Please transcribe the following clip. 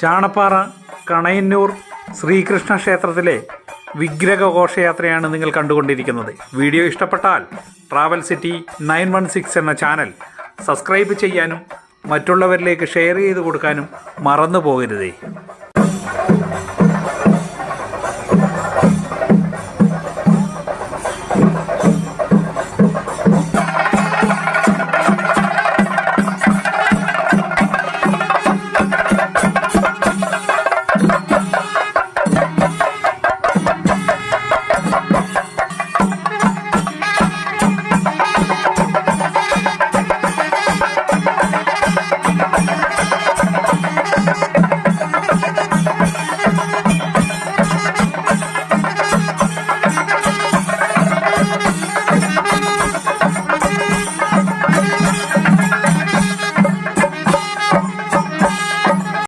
ചാണപ്പാറ കണയന്നൂർ ശ്രീകൃഷ്ണ ക്ഷേത്രത്തിലെ വിഗ്രഹ ഘോഷയാത്രയാണ് നിങ്ങൾ കണ്ടുകൊണ്ടിരിക്കുന്നത്. വീഡിയോ ഇഷ്ടപ്പെട്ടാൽ travel city nine one six എന്ന ചാനൽ സബ്സ്ക്രൈബ് ചെയ്യാനും മറ്റുള്ളവരിലേക്ക് ഷെയർ ചെയ്ത് കൊടുക്കാനും മറന്നു പോകരുതേ